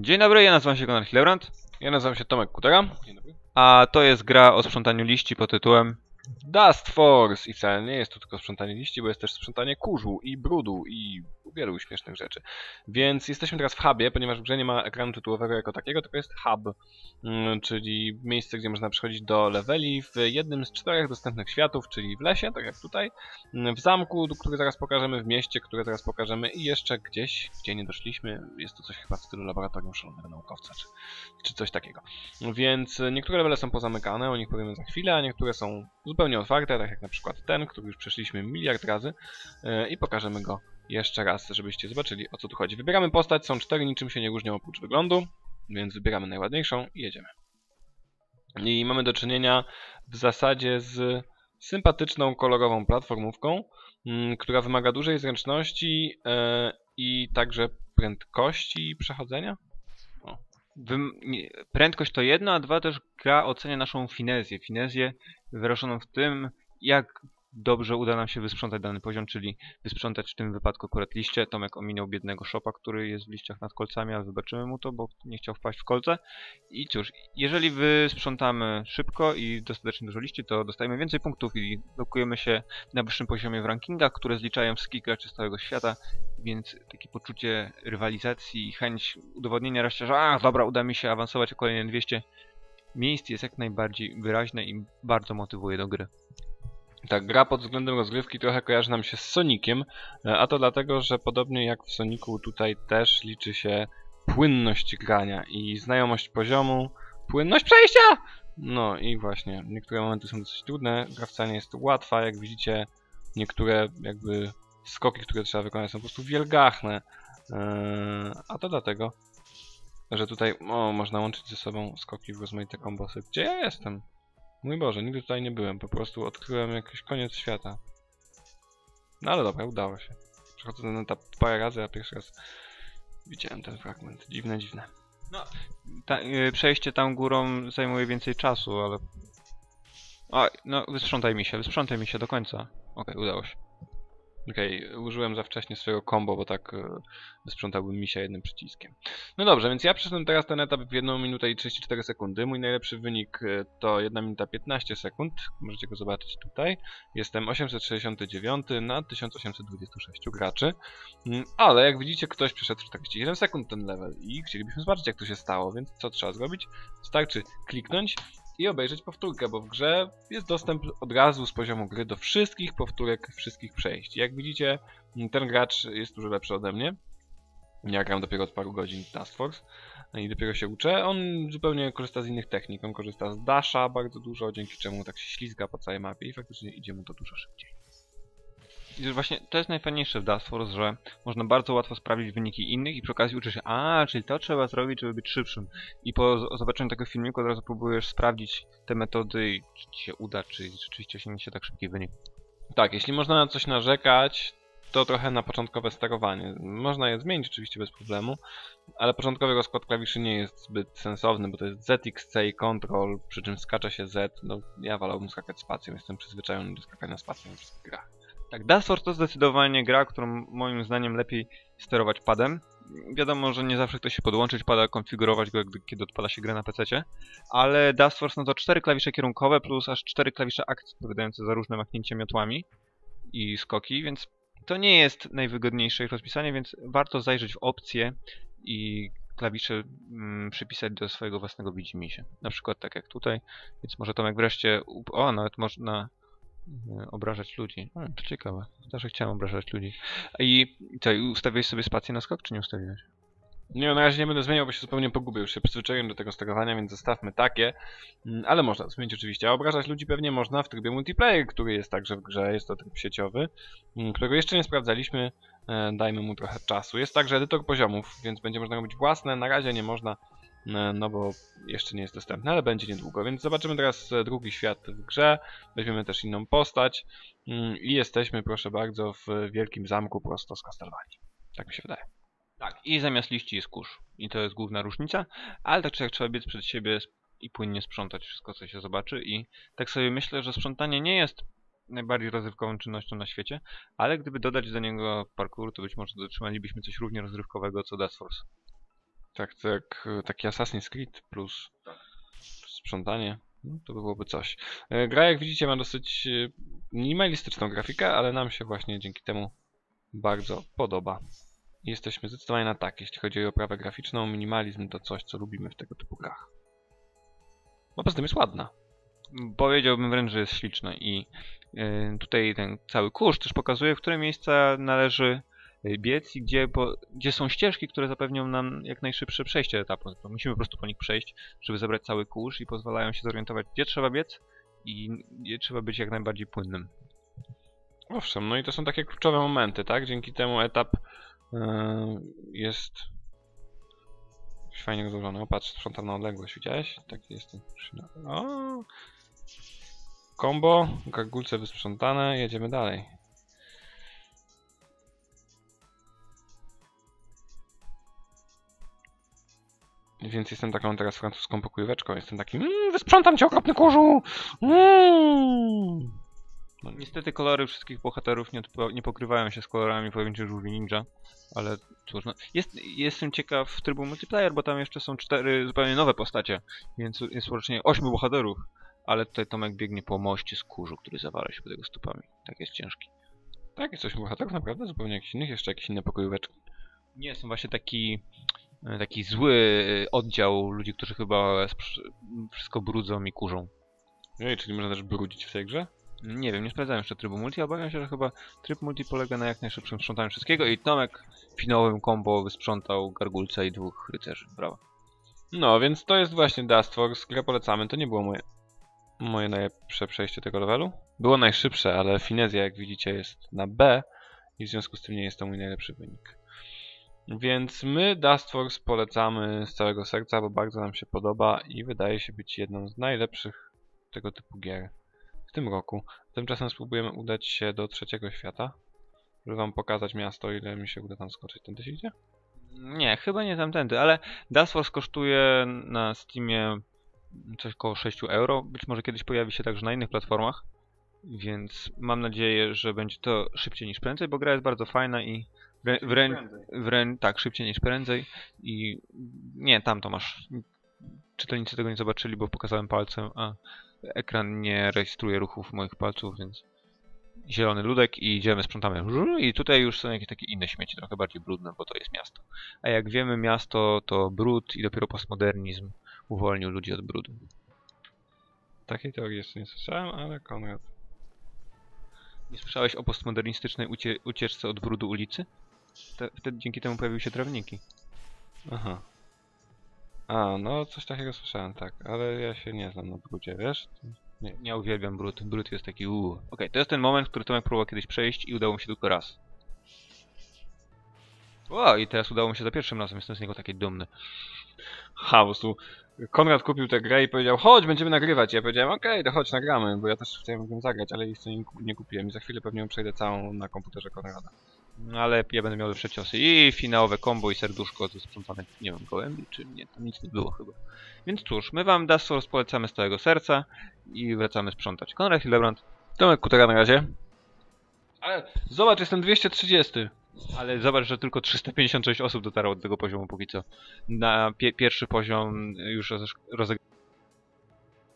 Dzień dobry, ja nazywam się Konrad Hillebrand, Ja nazywam się Tomek Kutera. Dzień dobry. a to jest gra o sprzątaniu liści pod tytułem Dust Force i wcale nie jest to tylko sprzątanie liści, bo jest też sprzątanie kurzu i brudu i wielu śmiesznych rzeczy. Więc jesteśmy teraz w hubie, ponieważ w grze nie ma ekranu tytułowego jako takiego, tylko jest hub, mm, czyli miejsce, gdzie można przechodzić do leveli w jednym z czterech dostępnych światów, czyli w lesie, tak jak tutaj, mm, w zamku, który zaraz pokażemy, w mieście, które teraz pokażemy i jeszcze gdzieś, gdzie nie doszliśmy, jest to coś chyba w stylu laboratorium szalonego naukowca, czy, czy coś takiego. Więc niektóre levele są pozamykane, o nich powiemy za chwilę, a niektóre są zupełnie otwarte, tak jak na przykład ten, który już przeszliśmy miliard razy e, i pokażemy go jeszcze raz, żebyście zobaczyli o co tu chodzi. Wybieramy postać, są cztery, niczym się nie różnią oprócz wyglądu, więc wybieramy najładniejszą i jedziemy. I mamy do czynienia w zasadzie z sympatyczną, kolorową platformówką, mm, która wymaga dużej zręczności e, i także prędkości przechodzenia. Prędkość to jedno, a dwa też gra ocenia naszą finezję. Finezję wyrażoną w tym, jak dobrze uda nam się wysprzątać dany poziom, czyli wysprzątać w tym wypadku akurat liście. Tomek ominął biednego szopa, który jest w liściach nad kolcami, ale wybaczymy mu to, bo nie chciał wpaść w kolce. I cóż, jeżeli wysprzątamy szybko i dostatecznie dużo liści, to dostajemy więcej punktów i lokujemy się na wyższym poziomie w rankingach, które zliczają wszystkich graczy z całego świata, więc takie poczucie rywalizacji i chęć udowodnienia reszcie, że a dobra, uda mi się awansować o kolejne 200 miejsc jest jak najbardziej wyraźne i bardzo motywuje do gry. Tak, gra pod względem rozgrywki trochę kojarzy nam się z Soniciem, e, a to dlatego, że podobnie jak w Sonicu tutaj też liczy się płynność grania i znajomość poziomu, płynność przejścia! No i właśnie, niektóre momenty są dosyć trudne, gra nie jest łatwa, jak widzicie, niektóre jakby skoki, które trzeba wykonać są po prostu wielgachne, e, a to dlatego, że tutaj o, można łączyć ze sobą skoki w rozmaite kombosy. Gdzie ja jestem? Mój Boże, nigdy tutaj nie byłem, po prostu odkryłem jakiś koniec świata. No ale dobra, udało się. Przechodzę ten etap parę razy, a pierwszy raz widziałem ten fragment. Dziwne, dziwne. Ta, y, przejście tam górą zajmuje więcej czasu, ale... Oj, no wysprzątaj mi się, wysprzątaj mi się do końca. Okej, udało się. Okej, użyłem za wcześnie swojego combo, bo tak e, wysprzątałbym misia jednym przyciskiem. No dobrze, więc ja przeszedłem teraz ten etap w 1 minutę i 34 sekundy. Mój najlepszy wynik e, to 1 minuta 15 sekund. Możecie go zobaczyć tutaj. Jestem 869 na 1826 graczy. Mm, Ale jak widzicie, ktoś przeszedł 47 sekund ten level i chcielibyśmy zobaczyć, jak to się stało, więc co trzeba zrobić? Wystarczy kliknąć i obejrzeć powtórkę, bo w grze jest dostęp od razu z poziomu gry do wszystkich powtórek, wszystkich przejść. Jak widzicie, ten gracz jest dużo lepszy ode mnie. Ja gram dopiero od paru godzin Task Force i dopiero się uczę. On zupełnie korzysta z innych technik. On korzysta z dasha bardzo dużo, dzięki czemu tak się ślizga po całej mapie i faktycznie idzie mu to dużo szybciej. I właśnie to jest najfajniejsze w Dust że można bardzo łatwo sprawdzić wyniki innych i przy okazji uczysz się, a, czyli to trzeba zrobić, żeby być szybszym. I po zobaczeniu tego filmiku od razu próbujesz sprawdzić te metody i czy ci się uda, czy rzeczywiście osiągnie się tak szybki wynik. Tak, jeśli można na coś narzekać, to trochę na początkowe sterowanie. Można je zmienić oczywiście bez problemu, ale początkowy rozkład klawiszy nie jest zbyt sensowny, bo to jest ZXC i Ctrl, przy czym skacza się Z. No, ja wolałbym skakać spacją, jestem przyzwyczajony do skakania spacją w grach. Tak, Force to zdecydowanie gra, którą moim zdaniem lepiej sterować padem. Wiadomo, że nie zawsze chce się podłączyć pada, konfigurować go, kiedy odpala się grę na PC, ale Dust Force no to cztery klawisze kierunkowe plus aż cztery klawisze akcji odpowiadające za różne machnięcia miotłami i skoki, więc to nie jest najwygodniejsze ich rozpisanie, więc warto zajrzeć w opcje i klawisze mm, przypisać do swojego własnego widzimisię. Na przykład tak jak tutaj, więc może Tomek wreszcie... O, nawet można obrażać ludzi. O, to ciekawe. Zawsze chciałem obrażać ludzi. I co, ustawiłeś sobie spację na skok, czy nie ustawiłeś? Nie, na razie nie będę zmieniał, bo się zupełnie pogubię. Już się przyzwyczaiłem do tego sterowania, więc zostawmy takie. Mm, Ale można zmienić oczywiście. A obrażać ludzi pewnie można w trybie multiplayer, który jest także w grze. Jest to tryb sieciowy, mm, którego jeszcze nie sprawdzaliśmy. E, Dajmy mu trochę czasu. Jest także edytor poziomów, więc będzie można robić własne. Na razie nie można, e, no bo jeszcze nie jest dostępny, ale będzie niedługo. Więc zobaczymy teraz e, drugi świat w grze. Weźmiemy też inną postać. mm, I jesteśmy, proszę bardzo, w wielkim zamku prosto z Castlevanii. Tak mi się wydaje. Tak, i zamiast liści jest kurz. I to jest główna różnica, ale tak czy jak trzeba biec przed siebie i płynnie sprzątać wszystko, co się zobaczy. I tak sobie myślę, że sprzątanie nie jest najbardziej rozrywkową czynnością na świecie, ale gdyby dodać do niego parkour, to być może dotrzymalibyśmy coś równie rozrywkowego co Dust Force. Tak, tak, taki Assassin's Creed plus sprzątanie. No, to by byłoby coś. E, Gra, jak widzicie, ma dosyć e, minimalistyczną grafikę, ale nam się właśnie dzięki temu bardzo podoba. Jesteśmy zdecydowanie na tak, jeśli chodzi o oprawę graficzną. Minimalizm to coś, co lubimy w tego typu grach. No poza tym jest ładna. Powiedziałbym wręcz, że jest śliczna i y, tutaj ten cały kurz też pokazuje, w które miejsca należy biec i gdzie, po, gdzie są ścieżki, które zapewnią nam jak najszybsze przejście etapu. To musimy po prostu po nich przejść, żeby zebrać cały kurz i pozwalają się zorientować, gdzie trzeba biec i gdzie trzeba być jak najbardziej płynnym. Owszem, no i to są takie kluczowe momenty, tak? Dzięki temu etap e, jest fajnie rozłożony. O, patrz, sprzątam na odległość, widziałeś? Tak jestem. O! Combo, gargulce wysprzątane, jedziemy dalej. Więc jestem taką teraz francuską pokojóweczką. Jestem takim, mmm, wysprzątam cię okropny kurzu! Mm. No, niestety kolory wszystkich bohaterów nie, nie pokrywają się z kolorami pojedynczych żółwi ninja, ale cóż, no, jest, jestem ciekaw trybu multiplayer, bo tam jeszcze są cztery zupełnie nowe postacie, więc jest łącznie ośmiu bohaterów, ale tutaj Tomek biegnie po moście z kurzu, który zawala się pod jego stopami. Tak jest ciężki. Tak, jest coś bohaterów naprawdę, zupełnie jakichś innych, jeszcze jakieś inne pokojóweczki. Nie, są właśnie taki taki zły e, oddział ludzi, którzy chyba wszystko brudzą i kurzą. Ej, czyli można też brudzić w tej grze? Nie wiem, nie sprawdzałem jeszcze trybu multi, obawiam się, że chyba tryb multi polega na jak najszybszym sprzątaniu wszystkiego i Tomek finałowym combo wysprzątał gargulca i dwóch rycerzy. Brawo. No, więc to jest właśnie Dust Force, grę polecamy. To nie było moje, moje najlepsze przejście tego levelu. Było najszybsze, ale finezja, jak widzicie, jest na B i w związku z tym nie jest to mój najlepszy wynik. Więc my Dust Force polecamy z całego serca, bo bardzo nam się podoba i wydaje się być jedną z najlepszych tego typu gier w tym roku. Tymczasem spróbujemy udać się do trzeciego świata, żeby wam pokazać miasto, ile mi się uda tam skoczyć. Tędy się idzie? Nie, chyba nie tamtędy, ale Dust Force kosztuje na Steamie coś koło 6 euro. Być może kiedyś pojawi się także na innych platformach, więc mam nadzieję, że będzie to szybciej niż prędzej, bo gra jest bardzo fajna i wrę, wrę, wrę, tak, szybciej niż prędzej i nie, tam to masz. Czytelnicy tego nie zobaczyli, bo pokazałem palcem, a ekran nie rejestruje ruchów moich palców, więc zielony ludek i idziemy, sprzątamy. I tutaj już są jakieś takie inne śmieci, trochę bardziej brudne, bo to jest miasto. A jak wiemy, miasto to brud i dopiero postmodernizm uwolnił ludzi od brudu. Takiej teorii jeszcze nie słyszałem, ale Konrad. Nie słyszałeś o postmodernistycznej ucie ucieczce od brudu ulicy? Te, wtedy dzięki temu pojawiły się trawniki. Aha. A, no coś takiego słyszałem, tak, ale ja się nie znam na brudzie, wiesz? Nie, nie uwielbiam brud. Brud jest taki uuu. Okej, to jest ten moment, który Tomek próbował kiedyś przejść i udało mu się tylko raz. Wow, i teraz udało mu się za pierwszym razem, jestem z niego taki dumny. Prostu Konrad kupił tę grę i powiedział, chodź, będziemy nagrywać. I ja powiedziałem, okej, to chodź, nagramy, bo ja też chciałem nią zagrać, ale jeszcze nie, kup- nie kupiłem i za chwilę pewnie ją przejdę całą na komputerze Konrada. No, ale ja będę miał lepsze ciosy. I finałowe combo i serduszko ze sprzątane, nie wiem, gołębi, czy nie, tam nic nie było chyba. Więc cóż, my wam Dust Souls polecamy z całego serca i wracamy sprzątać. Konrad Hildebrand, Tomek Kutera na razie. Ale zobacz, jestem 230. ale zobacz, że tylko 356 osób dotarło do tego poziomu póki co. Na pie pierwszy poziom już rozegraliśmy